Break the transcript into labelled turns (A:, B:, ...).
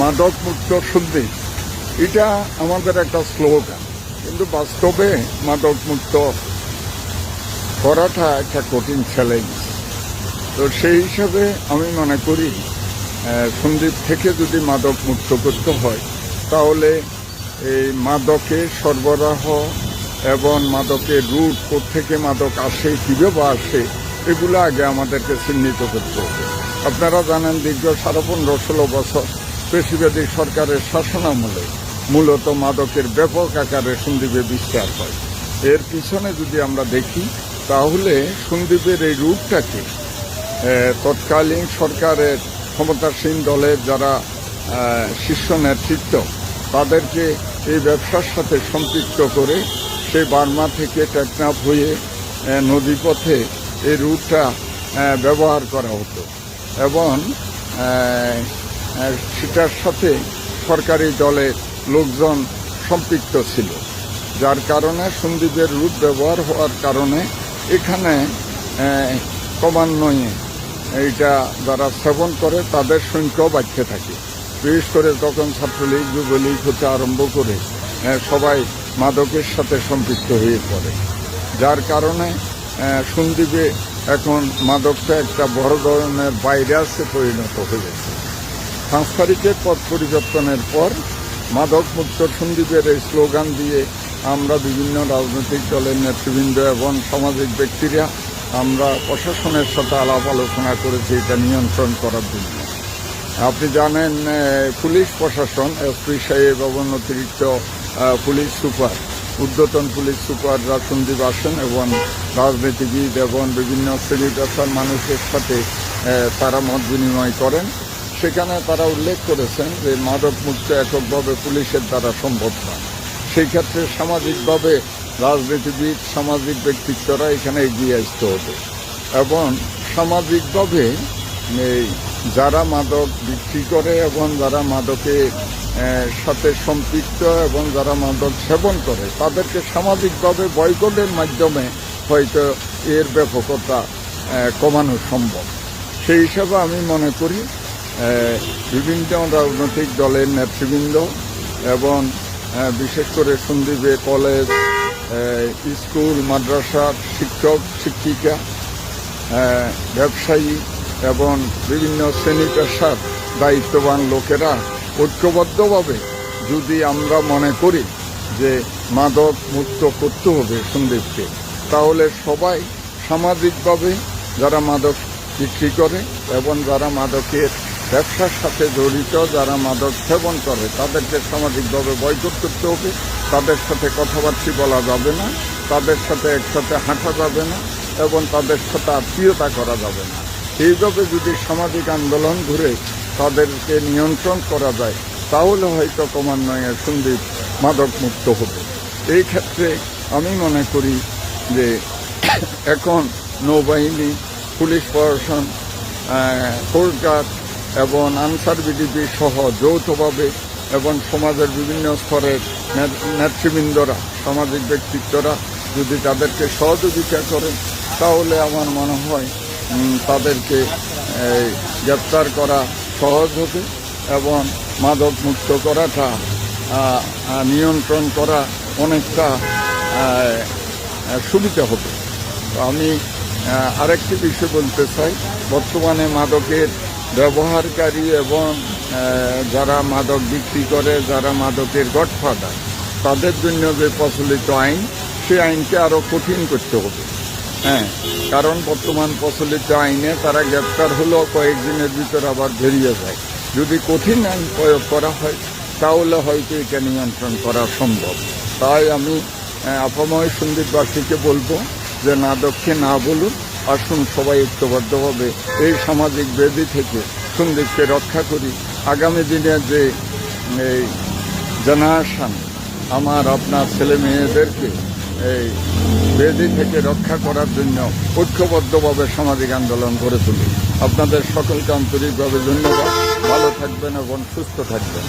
A: মাদক মুক্ত সন্দেশ এটা আমাদের একটা স্লোগান কিন্তু বাস্তবে মাদক মুক্ত করাটা একটা কঠিন চ্যালেঞ্জ তো সেই হিসাবে আমি মনে করি সন্দীপ থেকে যদি মাদক মুক্ত করতে হয়, তাহলে এই মাদকে সরবরাহ এবং মাদকের রুট থেকে মাদক আসে, কীভাবে আসে, এগুলো আগে আমাদেরকে চিহ্নিত করতে হবে। আপনারা জানেন দীর্ঘ সাড়ে পনেরো ষোলো বছর পেশিবাদী সরকারের শাসনামলে মূলত মাদকের ব্যাপক আকারে সন্দ্বীপে বিস্তার হয়। এর পিছনে যদি আমরা দেখি তাহলে সন্দ্বীপের এই রুটটাকে আহ, তৎকালীন সরকারের ক্ষমতাসীন দলের যারা শীর্ষ নেতৃত্ব তাদেরকে এই ব্যবসার সাথে সম্পৃক্ত করে সেই বার্মা থেকে টেকনাফ হয়ে নদীপথে এই রুটটা ব্যবহার করা হতো। এবং সেটার সাথে সরকারি দলের লোকজন সম্পৃক্ত ছিল, যার কারণে সন্দীপের রুট ব্যবহার হওয়ার কারণে এখানে ক্রমান্বয়ে এইটা যারা সেবন করে তাদের সংখ্যাও বাড়তে থাকে। বিশেষ করে তখন ছাত্রলীগ, যুবলীগ হতে আরম্ভ করে সবাই মাদকের সাথে সম্পৃক্ত হয়ে পড়ে। যার কারণে সন্দীপে এখন মাদকটা একটা বড় ধরনের ভাইরাসে পরিণত হয়ে পাঁচ পথ পরিবর্তনের পর মাদক মুক্ত সন্দীপের এই স্লোগান দিয়ে আমরা বিভিন্ন রাজনৈতিক দলের নেতৃবৃন্দ এবং সামাজিক ব্যক্তিরা আমরা প্রশাসনের সাথে আলাপ আলোচনা করেছি, এটা নিয়ন্ত্রণ করার জন্য। আপনি জানেন পুলিশ প্রশাসন এসপি সাহেব এবং অতিরিক্ত পুলিশ সুপার ঊর্ধ্বতন পুলিশ সুপাররা সন্দীপ আসেন এবং রাজনীতিবিদ এবং বিভিন্ন শ্রেণি মানুষের সাথে তারা মত বিনিময় করেন। সেখানে তারা উল্লেখ করেছেন যে মাদক মুক্ত এককভাবে পুলিশের দ্বারা সম্ভব নয় সেই ক্ষেত্রে সামাজিকভাবে রাজনীতিবিদ, সামাজিক ব্যক্তিত্বরা এখানে এগিয়ে আসতে হবে এবং সামাজিকভাবে এই যারা মাদক বিক্রি করে এবং যারা মাদকে সাথে সম্পৃক্ত এবং যারা মাদক সেবন করে, তাদেরকে সামাজিকভাবে বয়কটের মাধ্যমে হয়তো এর ব্যাপকতা কমানো সম্ভব। সেই হিসাবে আমি মনে করি বিভিন্ন রাজনৈতিক দলের নেতৃবৃন্দ এবং বিশেষ করে সন্দীপে কলেজ স্কুল, মাদ্রাসার শিক্ষক, শিক্ষিকা ব্যবসায়ী এবং বিভিন্ন শ্রেণি পেশার দায়িত্ববান লোকেরা ঐক্যবদ্ধভাবে যদি আমরা মনে করি যে মাদক মুক্ত করতে হবে সন্দীপকে, তাহলে সবাই সামাজিকভাবে যারা মাদক বিক্রি করে এবং যারা মাদকের ব্যবসার সাথে জড়িত যারা মাদক সেবন করে, তাদেরকে সামাজিকভাবে বয়কট করতে হবে। তাদের সাথে কথাবার্তা বলা যাবে না, তাদের সাথে একসাথে হাঁটা যাবে না এবং তাদের সাথে আত্মীয়তা করা যাবে না। এইভাবে যদি সামাজিক আন্দোলন ঘুরে তাদেরকে নিয়ন্ত্রণ করা যায়, তাহলে হয়তো ক্রমান্বয়ে সন্দীপ মাদক মুক্ত হবে। এই ক্ষেত্রে আমি মনে করি যে এখন নৌবাহিনী, পুলিশ প্রশাসন কোর্টগার্ড এবং আনসার বিডিপি সহ যৌথভাবে এবং সমাজের বিভিন্ন স্তরের নেতৃবৃন্দরা, সামাজিক ব্যক্তিত্বরা যদি তাদেরকে সহযোগিতা করেন, তাহলে আমার মনে হয় তাদেরকে গ্রেপ্তার করা সহজ হবে এবং মাদক মুক্ত করাটা নিয়ন্ত্রণ করা অনেকটা সুবিধা হবে। আমি আরেকটি বিষয় বলতে চাই। বর্তমানে মাদকের ব্যবহারকারী এবং যারা মাদক বিক্রি করে, যারা মাদকের গডফাদার, তাদের জন্য যে প্রচলিত আইন সেই আইনকে আরও কঠিন করতে হবে। হ্যাঁ কারণ বর্তমান প্রচলিত আইনে তারা গ্রেপ্তার হলেও কয়েকদিনের ভিতর আবার বেরিয়ে যায়। যদি কঠিন আইন প্রয়োগ করা হয়, তাহলে হয়তো এটা নিয়ন্ত্রণ করা সম্ভব। তাই আমি আপাময় সন্দীপবাসীকে বলব যে না দক্ষে না বলুন আসুন সবাই ঐক্যবদ্ধভাবে এই সামাজিক বেদি থেকে সন্দীপকে রক্ষা করি। আগামী দিনে যে এই জেনারেশন আমার আপনার ছেলে মেয়েদেরকে এই বেদি থেকে রক্ষা করার জন্য ঐক্যবদ্ধভাবে সামাজিক আন্দোলন করে তুলি। আপনাদের সকলকে আন্তরিকভাবে ধন্যবাদ। ভালো থাকবেন এবং সুস্থ থাকবেন।